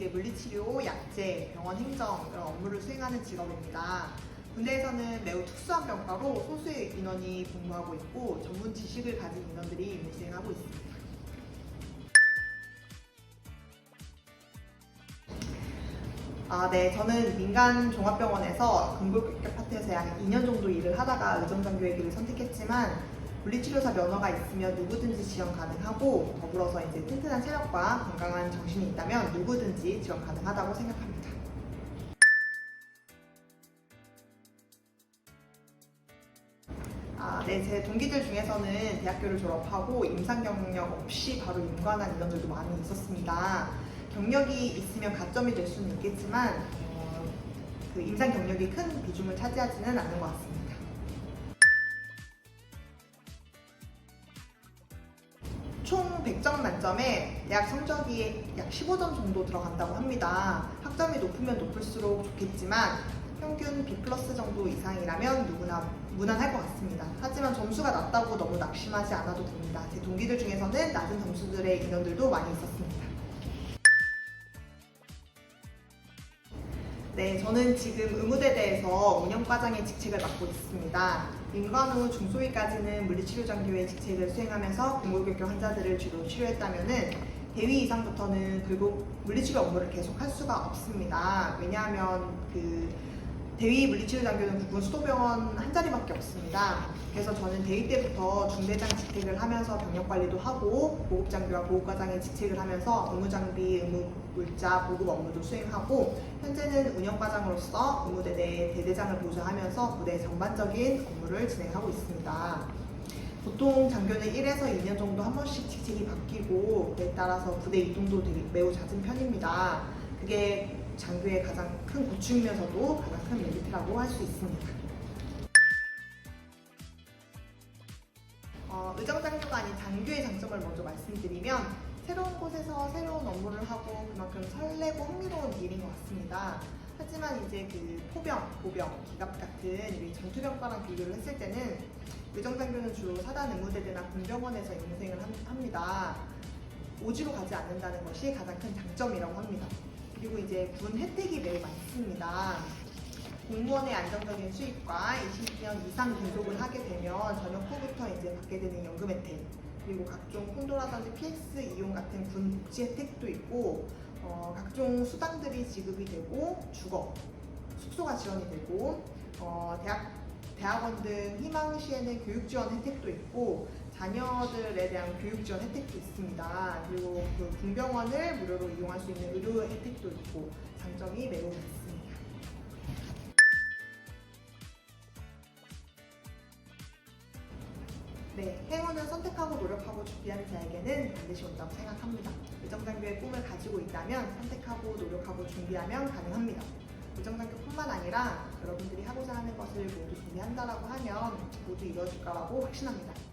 이제 물리치료, 약제, 병원 행정 이런 업무를 수행하는 직업입니다. 군대에서는 매우 특수한 병과로 소수의 인원이 복무하고 있고 전문 지식을 가진 인원들이 임무 수행하고 있습니다. 아, 네. 저는 민간 종합병원에서 근골격계 파트에서 약 2년 정도 일을 하다가 의정장교의 길을 선택했지만 물리치료사 면허가 있으면 누구든지 지원 가능하고 더불어서 이제 튼튼한 체력과 건강한 정신이 있다면 누구든지 지원 가능하다고 생각합니다. 아, 네, 제 동기들 중에서는 대학교를 졸업하고 임상 경력 없이 바로 임관한 인원들도 많이 있었습니다. 경력이 있으면 가점이 될 수는 있겠지만 어, 그 임상 경력이 큰 비중을 차지하지는 않는 것 같습니다. 총 100점 만점에 대학 성적이 약 15점 정도 들어간다고 합니다. 학점이 높으면 높을수록 좋겠지만 평균 B 플러스 정도 이상이라면 누구나 무난할 것 같습니다. 하지만 점수가 낮다고 너무 낙심하지 않아도 됩니다. 제 동기들 중에서는 낮은 점수들의 인원들도 많이 있었습니다. 네, 저는 지금 의무대대에서 운영과장의 직책을 맡고 있습니다. 임관 후 중소위까지는 물리치료 장교의 직책을 수행하면서 근골격계 환자들을 주로 치료했다면은 대위 이상부터는 결국 물리치료 업무를 계속 할 수가 없습니다. 왜냐하면 그 대위 물리치료 장교는 국군 수도병원 한 자리밖에 없습니다. 그래서 저는 대위 때부터 중대장 직책을 하면서 병력 관리도 하고 보급 장교와 보급 과장의 직책을 하면서 의무 장비, 의무 물자, 보급 업무도 수행하고 현재는 운영 과장으로서 의무대대 대대장을 보좌하면서 부대 전반적인 업무를 진행하고 있습니다. 보통 장교는 1에서 2년 정도 한 번씩 직책이 바뀌고 그에 따라서 부대 이동도 되게 매우 잦은 편입니다. 그게 장교의 가장 큰 고충이면서도 가장 큰 메리트라고 할 수 있습니다. 어, 의정장교가 아닌 장교의 장점을 먼저 말씀드리면 새로운 곳에서 새로운 업무를 하고 그만큼 설레고 흥미로운 일인 것 같습니다. 하지만 이제 그 포병, 보병, 기갑 같은 전투병과랑 비교를 했을 때는 의정장교는 주로 사단 의무대대나 군병원에서 함- 합니다. 오지로 가지 않는다는 것이 가장 큰 장점이라고 합니다. 그리고 이제 군 혜택이 매우 많습니다. 공무원의 안정적인 수입과 20년 이상 근속을 하게 되면 전역 후부터 이제 받게 되는 연금 혜택, 그리고 각종 콘도라든지 PX 이용 같은 군 복지 혜택도 있고, 어, 각종 수당들이 지급이 되고, 주거, 숙소가 지원이 되고, 어, 대학, 대학원 등 희망 시에는 교육 지원 혜택도 있고, 자녀들에 대한 교육 지원 혜택도 있습니다. 그리고 그 군병원을 무료로 이용할 수 있는 의료 혜택도 있고, 장점이 매우 많습니다. 네, 행운은 선택하고 노력하고 준비하는 자에게는 반드시 온다고 생각합니다. 의정장교의 꿈을 가지고 있다면 선택하고 노력하고 준비하면 가능합니다. 의정장교뿐만 아니라 여러분들이 하고자 하는 것을 모두 준비한다라고 하면 모두 이루어질 거라고 확신합니다.